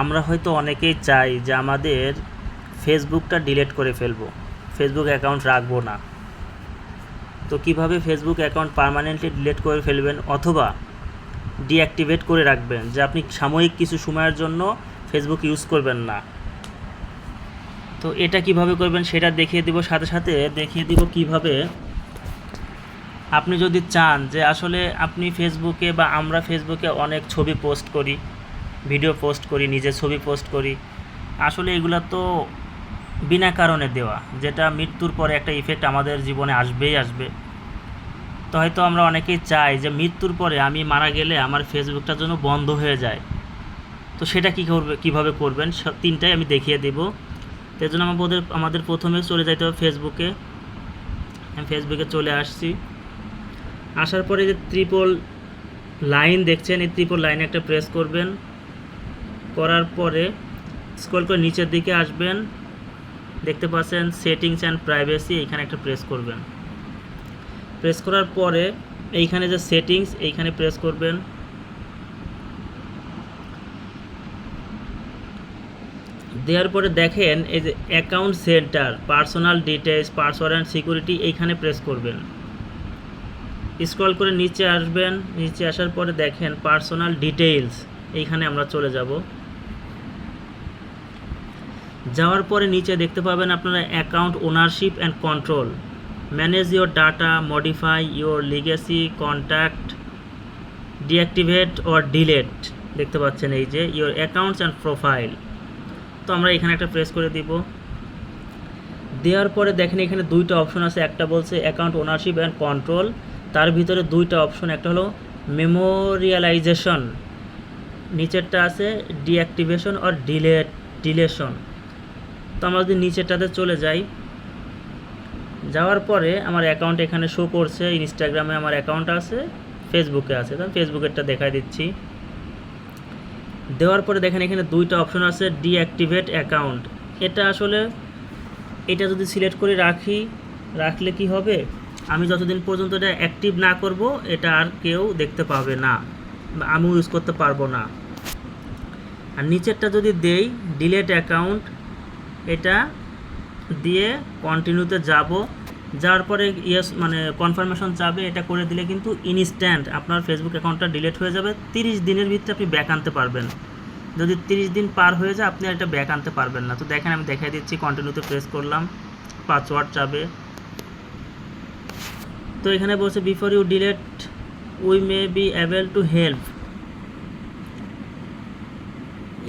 আমরা হয়তো অনেকেই চাই যে আমাদের ফেসবুকটা ডিলিট করে ফেলব, ফেসবুক অ্যাকাউন্ট রাখব না। তো কীভাবে ফেসবুক অ্যাকাউন্ট পার্মানেন্টলি ডিলিট করে ফেলবেন অথবা ডিঅ্যাক্টিভেট করে রাখবেন যে আপনি সাময়িক কিছু সময়ের জন্য ফেসবুক ইউজ করবেন না? তো এটা কীভাবে করবেন সেটা দেখিয়ে দিব, সাথে সাথে দেখিয়ে দিব কীভাবে আপনি যদি চান যে আসলে আপনি ফেসবুকে বা আমরা ফেসবুকে অনেক ছবি পোস্ট করি ভিডিও পোস্ট করি, নিজের ছবি পোস্ট করি। আসলে এগুলো তো বিনা কারণে দেওয়া, যেটা মৃত্যুর পরে একটা ইফেক্ট আমাদের জীবনে আসবেই আসবে। তো হয়তো আমরা অনেকেই চাই যে মৃত্যুর পরে আমি মারা গেলে আমার ফেসবুকটা যেন বন্ধ হয়ে যায়। তো সেটা কী করবে, কীভাবে করবেন তিনটাই আমি দেখিয়ে দেব। তো জন্য আমাদের আমাদের প্রথমে চলে যাইতে হবে ফেসবুকে আমি ফেসবুকে চলে আসছি। আসার পরে যে ত্রিপল লাইন দেখছেন, এই ত্রিপল লাইনে একটা প্রেস করবেন। করার পরে স্ক্রল করে নিচের দিকে আসবেন। দেখতে পাচ্ছেন সেটিংস অ্যান্ড প্রাইভেসি এইখানে একটা প্রেস করবেন। প্রেস করার পরে এইখানে যে সেটিংস, এইখানে প্রেস করবেন। দেওয়ার পরে দেখেন এই যে account centre, personal details password and security, এইখানে প্রেস করবেন। স্ক্রল করে নিচে আসবেন। নিচে আসার পরে দেখেন পার্সোনাল ডিটেইলস, এইখানে আমরা চলে যাব। যাওয়ার পরে নিচে দেখতে পাবেন আপনারা account ownership and control manage your data modify your legacy contact deactivate or delete দেখতে পাচ্ছেন এই যে ইওর অ্যাকাউন্টস অ্যান্ড প্রোফাইল তো আমরা এখানে একটা প্রেস করে দিব। দেওয়ার পরে দেখেন এখানে দুইটা অপশন আছে। একটা বলছে অ্যাকাউন্ট ওনারশিপ অ্যান্ড কন্ট্রোল তার ভিতরে দুইটা অপশন একটা হলো মেমোরিয়ালাইজেশন নিচেরটা আছে ডিঅ্যাক্টিভেশন অর ডিলেট ডিলেশন আমরা যদি নিচেরটাতে চলে যাই, যাওয়ার পরে আমার অ্যাকাউন্ট এখানে শো করছে ইনস্টাগ্রামে আমার অ্যাকাউন্ট আছে ফেসবুকে আছে। তো আমি ফেসবুকেরটা দেখাই দিচ্ছি। দেওয়ার পরে দেখেন এখানে দুইটা অপশন আছে ডিঅ্যাক্টিভেট অ্যাকাউন্ট এটা আসলে, এটা যদি সিলেক্ট করে রাখি, রাখলে কি হবে? আমি যতদিন পর্যন্ত এটা অ্যাক্টিভ না করব, এটা আর কেউ দেখতে পাবে না আমিও ইউজ করতে পারব না। আর নিচেরটা যদি দেই ডিলেট অ্যাকাউন্ট এটা দিয়ে কন্টিনিউতে যাব। যাওয়ার পরে ইয়েস মানে কনফার্মেশন যাবে এটা করে দিলে কিন্তু ইনস্ট্যান্ট আপনার ফেসবুক অ্যাকাউন্টটা ডিলিট হয়ে যাবে। তিরিশ দিনের ভিতরে আপনি ব্যাক আনতে পারবেন। যদি তিরিশ দিন পার হয়ে যায়, আপনি এটা ব্যাক আনতে পারবেন না। তো দেখেন, আমি দেখাই দিচ্ছি কন্টিনিউতে প্রেস করলাম পাসওয়ার্ড যাবে তো এখানে বলছে before you delete we may be able to help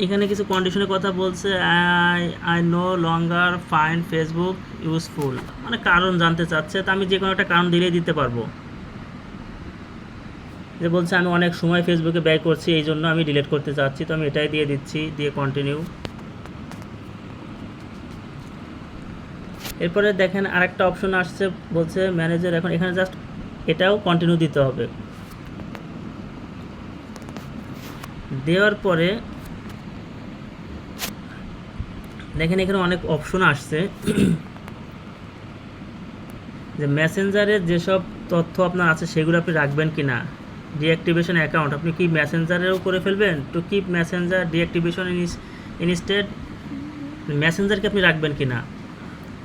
এখানে কিছু কন্ডিশনের কথা বলছে I I no longer find Facebook useful মানে কারণ জানতে চাচ্ছে, তো আমি যে কোনো একটা কারণ দিলেই দিতে পারব। যে বলছে, আমি অনেক সময় ফেসবুকে ব্যয় করছি, এই জন্য আমি ডিলিট করতে চাচ্ছি, তো আমি এটাই দিয়ে দিচ্ছি, দিয়ে কন্টিনিউ এরপরে দেখেন আরেকটা অপশন আসছে, বলছে ম্যানেজার এখন এখানে জাস্ট এটাও কন্টিনিউ দিতে হবে। দেওয়ার পরে দেখেন এখানে অনেক অপশন আসছে। যে মেসেঞ্জারের যেসব তথ্য আপনার আছে, সেগুলো আপনি রাখবেন কি না ডিঅ্যাক্টিভেশন অ্যাকাউন্ট আপনি কি মেসেঞ্জারেও করে ফেলবেন? To keep messenger deactivation instead মেসেঞ্জারকে আপনি রাখবেন কি না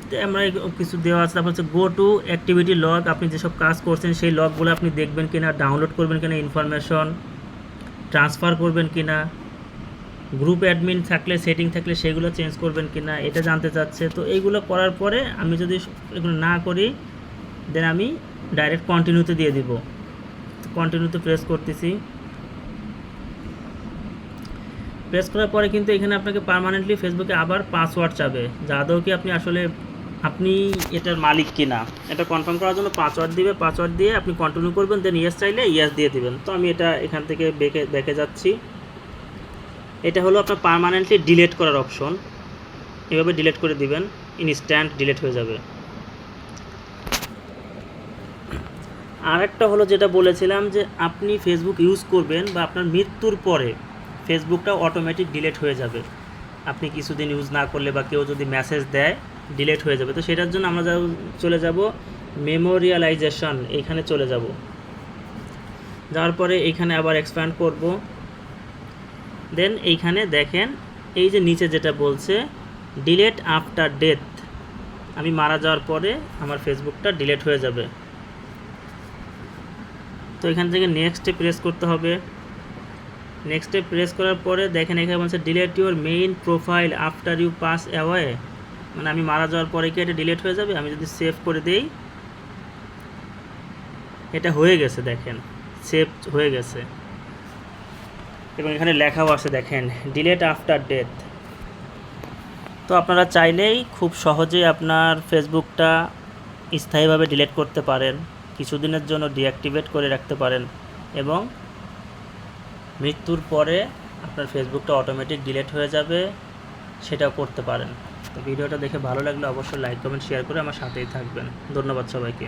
তো আমরা কিছু দেওয়া আছে। তারপর হচ্ছে গো টু অ্যাক্টিভিটি লগ আপনি যেসব কাজ করছেন, সেই লগগুলো আপনি দেখবেন কি না ডাউনলোড করবেন কি না ইনফরমেশন ট্রান্সফার করবেন কিনা? গ্রুপ অ্যাডমিন থাকলে সেটিং থাকলে সেগুলো চেঞ্জ করবেন কিনা, এটা জানতে চাচ্ছে। তো এইগুলো করার পরে আমি যদি এগুলো না করি দেন আমি ডাইরেক্ট কন্টিনিউতে দিয়ে দিব। কন্টিনিউতে প্রেস করতেছি। প্রেস করার পরে কিন্তু এখানে আপনাকে পার্মানেন্টলি ফেসবুকে আবার পাসওয়ার্ড চাবে। যা কি আপনি আসলে, আপনি এটার মালিক কিনা? এটা কনফার্ম করার জন্য পাসওয়ার্ড দিবে। পাসওয়ার্ড দিয়ে আপনি কন্টিনিউ করবেন দেন ইয়েস চাইলে ইয়েস দিয়ে দিবেন। তো আমি এটা এখান থেকে বেঁকে বেঁকে যাচ্ছি। এটা হলো আপনার পার্মানেন্টলি ডিলিট করার অপশন এভাবে ডিলিট করে দিবেন ইনস্ট্যান্ট ডিলিট হয়ে যাবে। আর একটা হলো যেটা বলেছিলাম যে আপনি ফেসবুক ইউজ করবেন বা আপনার মৃত্যুর পরে ফেসবুকটা অটোমেটিক ডিলিট হয়ে যাবে। আপনি কিছুদিন ইউজ না করলে বা কেউ যদি মেসেজ দেয় ডিলিট হয়ে যাবে। তো সেটার জন্য আমরা চলে যাব মেমোরিয়ালাইজেশন এইখানে চলে যাব। যাওয়ার পরে এইখানে আবার এক্সপ্যান্ড করব। দেন এইখানে দেখেন, এই যে নিচে যেটা বলছে ডিলেট আফটার ডেথ আমি মারা যাওয়ার পরে আমার ফেসবুকটা ডিলেট হয়ে যাবে। তো এখান থেকে নেক্সটে প্রেস করতে হবে। নেক্সটে প্রেস করার পরে দেখেন এখানে বলছে delete your main profile after you pass away মানে আমি মারা যাওয়ার পরে কি এটা ডিলেট হয়ে যাবে? আমি যদি সেভ করে দেই, এটা হয়ে গেছে দেখেন সেভ হয়ে গেছে। এবং এখানে লেখাও আছে দেখেন ডিলেট আফটার ডেথ তো আপনারা চাইলেই খুব সহজেই আপনার ফেসবুকটা স্থায়ীভাবে ডিলেট করতে পারেন, কিছুদিনের জন্য ডিঅ্যাক্টিভেট করে রাখতে পারেন এবং মৃত্যুর পরে আপনার ফেসবুকটা অটোমেটিক ডিলেট হয়ে যাবে, সেটাও করতে পারেন। তো ভিডিওটা দেখে ভালো লাগলে অবশ্যই লাইক কমেন্ট শেয়ার করে আমার সাথেই থাকবেন। ধন্যবাদ সবাইকে।